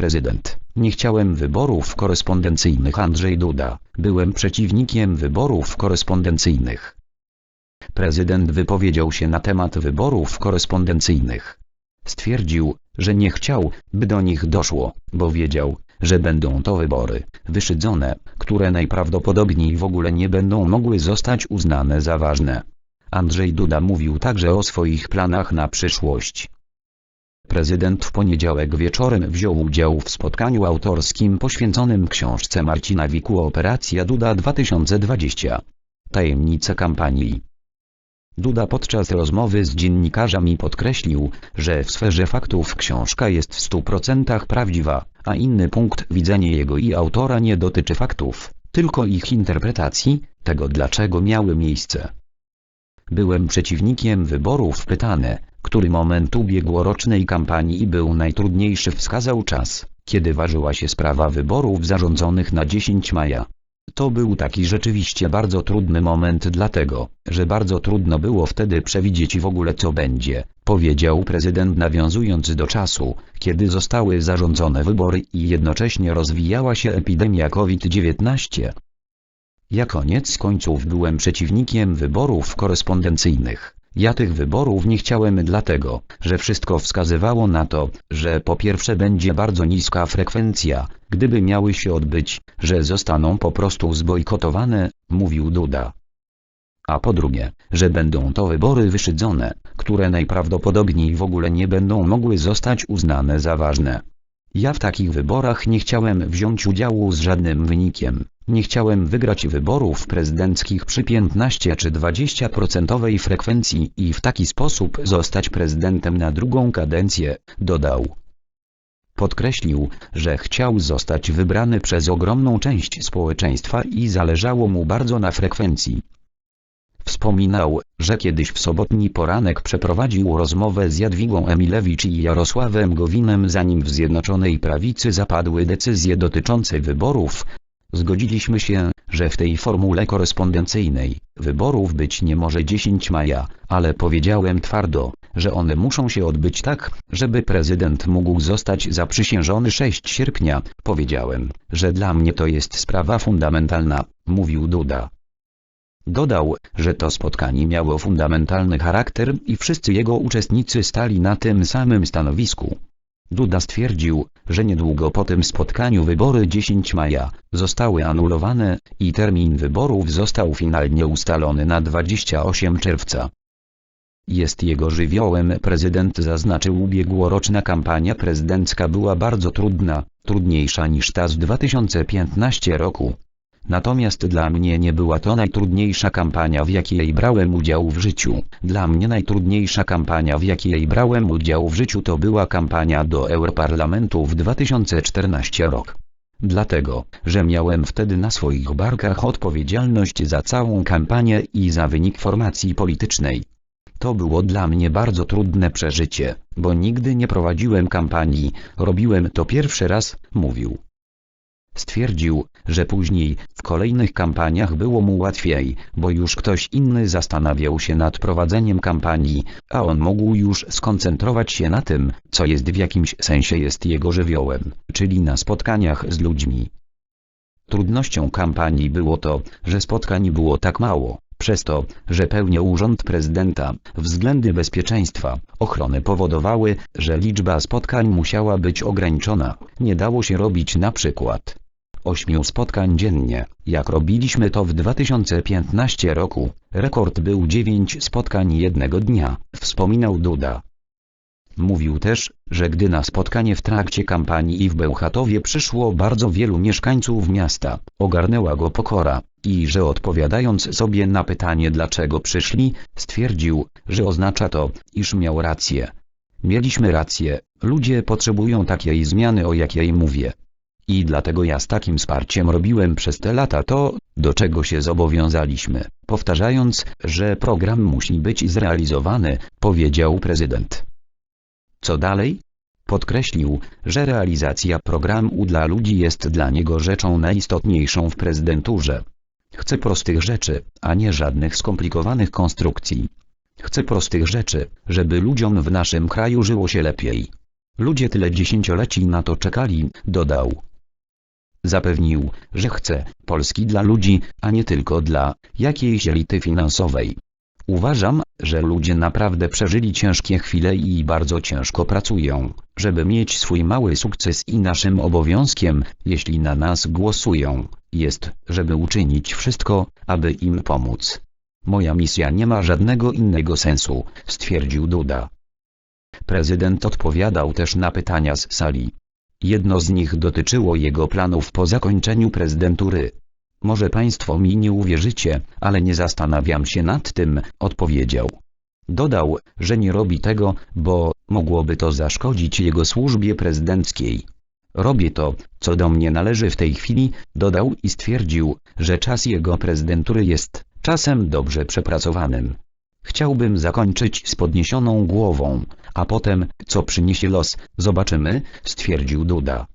prezydent. Nie chciałem wyborów korespondencyjnych Andrzej Duda. Byłem przeciwnikiem wyborów korespondencyjnych. Prezydent wypowiedział się na temat wyborów korespondencyjnych. Stwierdził, że nie chciał, by do nich doszło, bo wiedział, że będą to wybory wyszydzone, które najprawdopodobniej w ogóle nie będą mogły zostać uznane za ważne. Andrzej Duda mówił także o swoich planach na przyszłość. Prezydent w poniedziałek wieczorem wziął udział w spotkaniu autorskim poświęconym książce Marcina Wiku Operacja Duda 2020. Tajemnice kampanii. Duda podczas rozmowy z dziennikarzami podkreślił, że w sferze faktów książka jest w 100% prawdziwa, a inny punkt widzenia jego i autora nie dotyczy faktów, tylko ich interpretacji, tego dlaczego miały miejsce. Byłem przeciwnikiem wyborów pytane, który moment ubiegłorocznej kampanii był najtrudniejszy wskazał czas, kiedy ważyła się sprawa wyborów zarządzonych na 10 maja. To był taki rzeczywiście bardzo trudny moment dlatego, że bardzo trudno było wtedy przewidzieć w ogóle co będzie, powiedział prezydent nawiązując do czasu, kiedy zostały zarządzone wybory i jednocześnie rozwijała się epidemia COVID-19. Ja koniec końców byłem przeciwnikiem wyborów korespondencyjnych. Ja tych wyborów nie chciałem dlatego, że wszystko wskazywało na to, że po pierwsze będzie bardzo niska frekwencja, gdyby miały się odbyć, że zostaną po prostu zbojkotowane, mówił Duda. A po drugie, że będą to wybory wyszydzone, które najprawdopodobniej w ogóle nie będą mogły zostać uznane za ważne. Ja w takich wyborach nie chciałem wziąć udziału z żadnym wynikiem. Nie chciałem wygrać wyborów prezydenckich przy 15 czy 20% frekwencji i w taki sposób zostać prezydentem na drugą kadencję, dodał. Podkreślił, że chciał zostać wybrany przez ogromną część społeczeństwa i zależało mu bardzo na frekwencji. Wspominał, że kiedyś w sobotni poranek przeprowadził rozmowę z Jadwigą Emilewicz i Jarosławem Gowinem zanim w Zjednoczonej Prawicy zapadły decyzje dotyczące wyborów. Zgodziliśmy się, że w tej formule korespondencyjnej wyborów być nie może 10 maja, ale powiedziałem twardo, że one muszą się odbyć tak, żeby prezydent mógł zostać zaprzysiężony 6 sierpnia. Powiedziałem, że dla mnie to jest sprawa fundamentalna, mówił Duda. Dodał, że to spotkanie miało fundamentalny charakter i wszyscy jego uczestnicy stali na tym samym stanowisku. Duda stwierdził, że niedługo po tym spotkaniu wybory 10 maja zostały anulowane i termin wyborów został finalnie ustalony na 28 czerwca. Jest jego żywiołem prezydent zaznaczył ubiegłoroczna kampania prezydencka była bardzo trudna, trudniejsza niż ta z 2015 roku. Natomiast dla mnie nie była to najtrudniejsza kampania w jakiej brałem udział w życiu. Dla mnie najtrudniejsza kampania w jakiej brałem udział w życiu to była kampania do Europarlamentu w 2014 rok. Dlatego, że miałem wtedy na swoich barkach odpowiedzialność za całą kampanię i za wynik formacji politycznej. To było dla mnie bardzo trudne przeżycie, bo nigdy nie prowadziłem kampanii, robiłem to pierwszy raz, mówił. Stwierdził, że później, w kolejnych kampaniach było mu łatwiej, bo już ktoś inny zastanawiał się nad prowadzeniem kampanii, a on mógł już skoncentrować się na tym, co jest w jakimś sensie jest jego żywiołem, czyli na spotkaniach z ludźmi. Trudnością kampanii było to, że spotkań było tak mało, przez to, że pełnię urząd prezydenta, względy bezpieczeństwa, ochrony powodowały, że liczba spotkań musiała być ograniczona, nie dało się robić na przykład ośmiu spotkań dziennie, jak robiliśmy to w 2015 roku. Rekord był 9 spotkań jednego dnia, wspominał Duda. Mówił też, że gdy na spotkanie w trakcie kampanii i w Bełchatowie przyszło bardzo wielu mieszkańców miasta, ogarnęła go pokora, i że odpowiadając sobie na pytanie dlaczego przyszli, stwierdził, że oznacza to, iż miał rację. Mieliśmy rację, ludzie potrzebują takiej zmiany o jakiej mówię. I dlatego ja z takim wsparciem robiłem przez te lata to, do czego się zobowiązaliśmy, powtarzając, że program musi być zrealizowany, powiedział prezydent. Co dalej? Podkreślił, że realizacja programu dla ludzi jest dla niego rzeczą najistotniejszą w prezydenturze. Chcę prostych rzeczy, a nie żadnych skomplikowanych konstrukcji. Chcę prostych rzeczy, żeby ludziom w naszym kraju żyło się lepiej. Ludzie tyle dziesięcioleci na to czekali, dodał. Zapewnił, że chce Polski dla ludzi, a nie tylko dla jakiejś elity finansowej. Uważam, że ludzie naprawdę przeżyli ciężkie chwile i bardzo ciężko pracują, żeby mieć swój mały sukces i naszym obowiązkiem, jeśli na nas głosują, jest, żeby uczynić wszystko, aby im pomóc. Moja misja nie ma żadnego innego sensu, stwierdził Duda. Prezydent odpowiadał też na pytania z sali. Jedno z nich dotyczyło jego planów po zakończeniu prezydentury. Może państwo mi nie uwierzycie, ale nie zastanawiam się nad tym, odpowiedział. Dodał, że nie robi tego, bo mogłoby to zaszkodzić jego służbie prezydenckiej. Robię to, co do mnie należy w tej chwili, dodał i stwierdził, że czas jego prezydentury jest czasem dobrze przepracowanym. Chciałbym zakończyć z podniesioną głową, a potem, co przyniesie los, zobaczymy, stwierdził Duda.